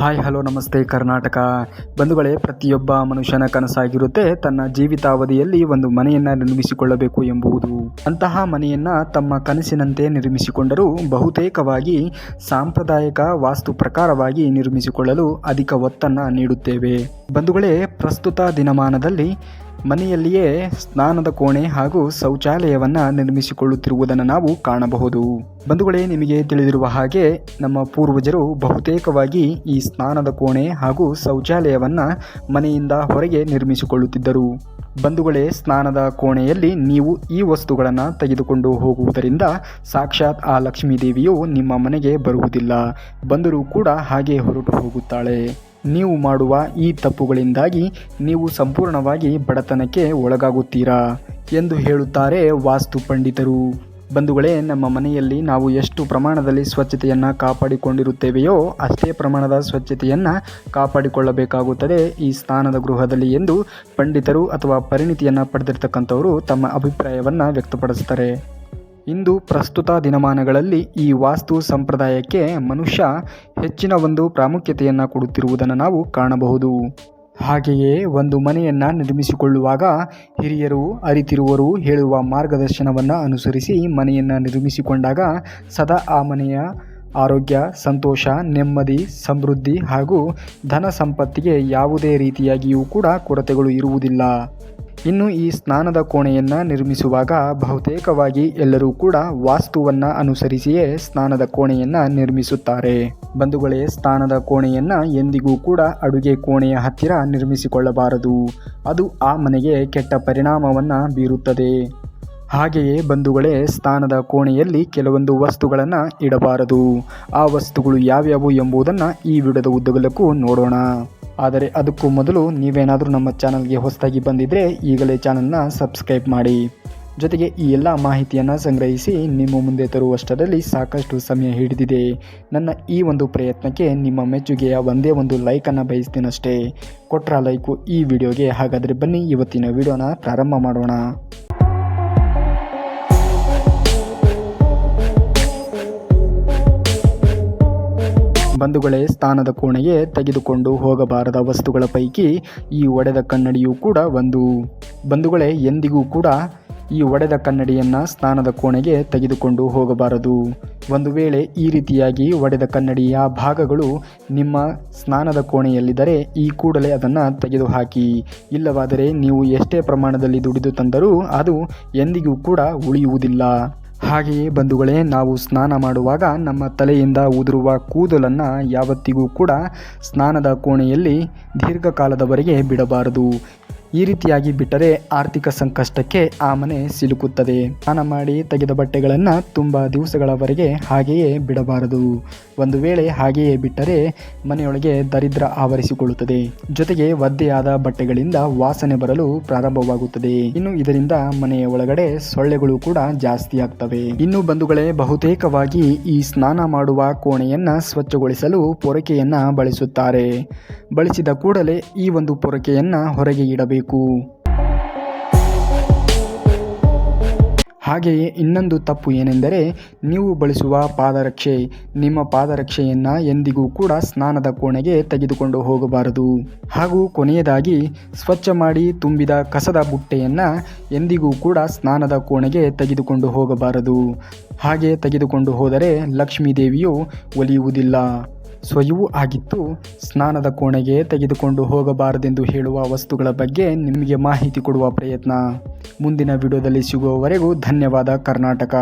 Hi hello ನಮಸ್ತೆ, ಕರ್ನಾಟಕ. ಬಂಧುಗಳೇ, ಪ್ರತಿಯೊಬ್ಬ ಮನುಷ್ಯನ ಕನಸಾಗಿರುತ್ತೆ. ತನ್ನ ಜೀವಿತಾವಧಿಯಲ್ಲಿ ಒಂದು ಮನೆಯನ್ನ ನಿರ್ಮಿಸಿಕೊಳ್ಳಬೇಕು ಎಂಬುದು ಅಂತಹ ಮನೆಯನ್ನ ತಮ್ಮ ಕನಸಿನಂತೆ ನಿರ್ಮಿಸಿಕೊಂಡರೂ ಬಹುತೇಕವಾಗಿ ಸಾಂಪ್ರದಾಯಿಕ ವಾಸ್ತು ಪ್ರಕಾರವಾಗಿ ನಿರ್ಮಿಸಿಕೊಳ್ಳಲು ಅಧಿಕ ಒತ್ತನ್ನು ನೀಡುತ್ತೇವೆ. ಬಂಧುಗಳೇ, ಪ್ರಸ್ತುತ ದಿನಮಾನದಲ್ಲಿ ಮನೆಯಲ್ಲಿಯೇ ಸ್ನಾನದ ಕೋಣೆ ಹಾಗೂ ಶೌಚಾಲಯವನ್ನು ನಿರ್ಮಿಸಿಕೊಳ್ಳುತ್ತಿರುವುದನ್ನು ನಾವು ಕಾಣಬಹುದು. ಬಂಧುಗಳೇ, ನಿಮಗೆ ತಿಳಿದಿರುವ ಹಾಗೆ ನಮ್ಮ ಪೂರ್ವಜರು ಬಹುತೇಕವಾಗಿ ಈ ಸ್ನಾನದ ಕೋಣೆ ಹಾಗೂ ಶೌಚಾಲಯವನ್ನು ಮನೆಯಿಂದ ಹೊರಗೆ ನಿರ್ಮಿಸಿಕೊಳ್ಳುತ್ತಿದ್ದರು. ಬಂಧುಗಳೇ, ಸ್ನಾನದ ಕೋಣೆಯಲ್ಲಿ ನೀವು ಈ ವಸ್ತುಗಳನ್ನು ತೆಗೆದುಕೊಂಡು ಹೋಗುವುದರಿಂದ ಸಾಕ್ಷಾತ್ ಆ ಲಕ್ಷ್ಮೀ ದೇವಿಯು ನಿಮ್ಮ ಮನೆಗೆ ಬರುವುದಿಲ್ಲ. ಬಂದರೂ ಕೂಡ ಹಾಗೆ ಹೊರಟು ಹೋಗುತ್ತಾಳೆ. ನೀವು ಮಾಡುವ ಈ ತಪ್ಪುಗಳಿಂದಾಗಿ ನೀವು ಸಂಪೂರ್ಣವಾಗಿ ಬಡತನಕ್ಕೆ ಒಳಗಾಗುತ್ತೀರಾ ಎಂದು ಹೇಳುತ್ತಾರೆ ವಾಸ್ತು ಪಂಡಿತರು. ಬಂಧುಗಳೇ, ನಮ್ಮ ಮನೆಯಲ್ಲಿ ನಾವು ಎಷ್ಟು ಪ್ರಮಾಣದಲ್ಲಿ ಸ್ವಚ್ಛತೆಯನ್ನು ಕಾಪಾಡಿಕೊಂಡಿರುತ್ತೇವೆಯೋ ಅಷ್ಟೇ ಪ್ರಮಾಣದ ಸ್ವಚ್ಛತೆಯನ್ನು ಕಾಪಾಡಿಕೊಳ್ಳಬೇಕಾಗುತ್ತದೆ ಈ ಸ್ಥಾನದ ಗೃಹದಲ್ಲಿ ಎಂದು ಪಂಡಿತರು ಅಥವಾ ಪರಿಣಿತಿಯನ್ನು ಪಡೆದಿರ್ತಕ್ಕಂಥವರು ತಮ್ಮ ಅಭಿಪ್ರಾಯವನ್ನು ವ್ಯಕ್ತಪಡಿಸ್ತಾರೆ. ಇಂದು ಪ್ರಸ್ತುತ ದಿನಮಾನಗಳಲ್ಲಿ ಈ ವಾಸ್ತು ಸಂಪ್ರದಾಯಕ್ಕೆ ಮನುಷ್ಯ ಹೆಚ್ಚಿನ ಒಂದು ಪ್ರಾಮುಖ್ಯತೆಯನ್ನು ಕೊಡುತ್ತಿರುವುದನ್ನು ನಾವು ಕಾಣಬಹುದು. ಹಾಗೆಯೇ ಒಂದು ಮನೆಯನ್ನು ನಿರ್ಮಿಸಿಕೊಳ್ಳುವಾಗ ಹಿರಿಯರು ಅರಿತಿರುವರು ಹೇಳುವ ಮಾರ್ಗದರ್ಶನವನ್ನು ಅನುಸರಿಸಿ ಮನೆಯನ್ನು ನಿರ್ಮಿಸಿಕೊಂಡಾಗ ಸದಾ ಆ ಮನೆಯ ಆರೋಗ್ಯ, ಸಂತೋಷ, ನೆಮ್ಮದಿ, ಸಮೃದ್ಧಿ ಹಾಗೂ ಧನ ಸಂಪತ್ತಿಗೆ ಯಾವುದೇ ರೀತಿಯಾಗಿಯೂ ಕೂಡ ಕೊರತೆಗಳು ಇರುವುದಿಲ್ಲ. ಇನ್ನು ಈ ಸ್ನಾನದ ಕೋಣೆಯನ್ನು ನಿರ್ಮಿಸುವಾಗ ಬಹುತೇಕವಾಗಿ ಎಲ್ಲರೂ ಕೂಡ ವಾಸ್ತುವನ್ನು ಅನುಸರಿಸಿಯೇ ಸ್ನಾನದ ಕೋಣೆಯನ್ನು ನಿರ್ಮಿಸುತ್ತಾರೆ. ಬಂಧುಗಳೇ, ಸ್ನಾನದ ಕೋಣೆಯನ್ನು ಎಂದಿಗೂ ಕೂಡ ಅಡುಗೆ ಕೋಣೆಯ ಹತ್ತಿರ ನಿರ್ಮಿಸಿಕೊಳ್ಳಬಾರದು. ಅದು ಆ ಮನೆಗೆ ಕೆಟ್ಟ ಪರಿಣಾಮವನ್ನು ಬೀರುತ್ತದೆ. ಹಾಗೆಯೇ ಬಂಧುಗಳೇ, ಸ್ಥಾನದ ಕೋಣೆಯಲ್ಲಿ ಕೆಲವೊಂದು ವಸ್ತುಗಳನ್ನು ಇಡಬಾರದು. ಆ ವಸ್ತುಗಳು ಯಾವ್ಯಾವು ಎಂಬುದನ್ನು ಈ ವಿಡಿಯೋದ ಉದ್ದಗಲಕ್ಕೂ ನೋಡೋಣ. ಆದರೆ ಅದಕ್ಕೂ ಮೊದಲು ನೀವೇನಾದರೂ ನಮ್ಮ ಚಾನಲ್ಗೆ ಹೊಸದಾಗಿ ಬಂದಿದ್ದರೆ ಈಗಲೇ ಚಾನಲ್ನ ಸಬ್ಸ್ಕ್ರೈಬ್ ಮಾಡಿ. ಜೊತೆಗೆ ಈ ಎಲ್ಲ ಮಾಹಿತಿಯನ್ನು ಸಂಗ್ರಹಿಸಿ ನಿಮ್ಮ ಮುಂದೆ ತರುವಷ್ಟರಲ್ಲಿ ಸಾಕಷ್ಟು ಸಮಯ ಹಿಡಿದಿದೆ. ನನ್ನ ಈ ಒಂದು ಪ್ರಯತ್ನಕ್ಕೆ ನಿಮ್ಮ ಮೆಚ್ಚುಗೆಯ ಒಂದೇ ಒಂದು ಲೈಕನ್ನು ಬಯಸ್ತೀನಷ್ಟೇ. ಕೊಟ್ರ ಲೈಕು ಈ ವಿಡಿಯೋಗೆ ಹಾಗಾದರೆ ಬನ್ನಿ, ಇವತ್ತಿನ ವಿಡಿಯೋನ ಪ್ರಾರಂಭ ಮಾಡೋಣ. ಬಂಧುಗಳೇ ಸ್ಥಾನದ ಕೋಣೆಗೆ ತೆಗೆದುಕೊಂಡು ಹೋಗಬಾರದ ವಸ್ತುಗಳ ಪೈಕಿ ಈ ಒಡೆದ ಕನ್ನಡಿಯೂ ಕೂಡ ಒಂದು. ಬಂಧುಗಳೇ, ಎಂದಿಗೂ ಕೂಡ ಈ ಒಡೆದ ಕನ್ನಡಿಯನ್ನು ಸ್ನಾನದ ಕೋಣೆಗೆ ತೆಗೆದುಕೊಂಡು ಹೋಗಬಾರದು. ಒಂದು ವೇಳೆ ಈ ರೀತಿಯಾಗಿ ಒಡೆದ ಕನ್ನಡಿಯ ಭಾಗಗಳು ನಿಮ್ಮ ಸ್ನಾನದ ಕೋಣೆಯಲ್ಲಿದ್ದರೆ ಈ ಕೂಡಲೇ ಅದನ್ನು ತೆಗೆದುಹಾಕಿ. ಇಲ್ಲವಾದರೆ ನೀವು ಎಷ್ಟೇ ಪ್ರಮಾಣದಲ್ಲಿ ದುಡಿದು ತಂದರೂ ಅದು ಎಂದಿಗೂ ಕೂಡ ಉಳಿಯುವುದಿಲ್ಲ. ಹಾಗೆಯೇ ಬಂಧುಗಳೇ, ನಾವು ಸ್ನಾನ ಮಾಡುವಾಗ ನಮ್ಮ ತಲೆಯಿಂದ ಉದುರುವ ಕೂದಲನ್ನು ಯಾವತ್ತಿಗೂ ಕೂಡ ಸ್ನಾನದ ಕೋಣೆಯಲ್ಲಿ ದೀರ್ಘಕಾಲದವರೆಗೆ ಬಿಡಬಾರದು. ಈ ರೀತಿಯಾಗಿ ಬಿಟ್ಟರೆ ಆರ್ಥಿಕ ಸಂಕಷ್ಟಕ್ಕೆ ಆ ಮನೆ ಸಿಲುಕುತ್ತದೆ. ಸ್ನಾನ ಮಾಡಿ ತೆಗೆದ ಬಟ್ಟೆಗಳನ್ನು ತುಂಬ ದಿವಸಗಳವರೆಗೆ ಹಾಗೆಯೇ ಬಿಡಬಾರದು. ಒಂದು ವೇಳೆ ಹಾಗೆಯೇ ಬಿಟ್ಟರೆ ಮನೆಯೊಳಗೆ ದರಿದ್ರ ಆವರಿಸಿಕೊಳ್ಳುತ್ತದೆ. ಜೊತೆಗೆ ಒದ್ದೆಯಾದ ಬಟ್ಟೆಗಳಿಂದ ವಾಸನೆ ಬರಲು ಪ್ರಾರಂಭವಾಗುತ್ತದೆ. ಇನ್ನು ಇದರಿಂದ ಮನೆಯ ಒಳಗಡೆ ಸೊಳ್ಳೆಗಳು ಕೂಡ ಜಾಸ್ತಿ ಆಗ್ತವೆ. ಇನ್ನು ಬಂಧುಗಳೇ, ಬಹುತೇಕವಾಗಿ ಈ ಸ್ನಾನ ಮಾಡುವ ಕೋಣೆಯನ್ನ ಸ್ವಚ್ಛಗೊಳಿಸಲು ಪೊರಕೆಯನ್ನ ಬಳಸುತ್ತಾರೆ. ಬಳಸಿದ ಕೂಡಲೇ ಈ ಒಂದು ಪೊರಕೆಯನ್ನ ಹೊರಗೆ ಇಡಬೇಕು. ಹಾಗೆಯೇ ಇನ್ನೊಂದು ತಪ್ಪು ಏನೆಂದರೆ, ನೀವು ಬಳಸುವ ಪಾದರಕ್ಷೆ, ನಿಮ್ಮ ಪಾದರಕ್ಷೆಯನ್ನು ಎಂದಿಗೂ ಕೂಡ ಸ್ನಾನದ ಕೋಣೆಗೆ ತೆಗೆದುಕೊಂಡು ಹೋಗಬಾರದು. ಹಾಗೂ ಕೊನೆಯದಾಗಿ, ಸ್ವಚ್ಛ ಮಾಡಿ ತುಂಬಿದ ಕಸದ ಬುಟ್ಟೆಯನ್ನು ಎಂದಿಗೂ ಕೂಡ ಸ್ನಾನದ ಕೋಣೆಗೆ ತೆಗೆದುಕೊಂಡು ಹೋಗಬಾರದು. ಹಾಗೆ ತೆಗೆದುಕೊಂಡು ಹೋದರೆ ಲಕ್ಷ್ಮೀ ದೇವಿಯು ಒಲಿಯುವುದಿಲ್ಲ. ಸ್ವಯವೂ ಆಗಿತ್ತು ಸ್ನಾನದ ಕೋಣೆಗೆ ತೆಗೆದುಕೊಂಡು ಹೋಗಬಾರದೆಂದು ಹೇಳುವ ವಸ್ತುಗಳ ಬಗ್ಗೆ ನಿಮಗೆ ಮಾಹಿತಿ ಕೊಡುವ ಪ್ರಯತ್ನ. ಮುಂದಿನ ವಿಡಿಯೋದಲ್ಲಿ ಸಿಗುವವರೆಗೂ ಧನ್ಯವಾದ ಕರ್ನಾಟಕ.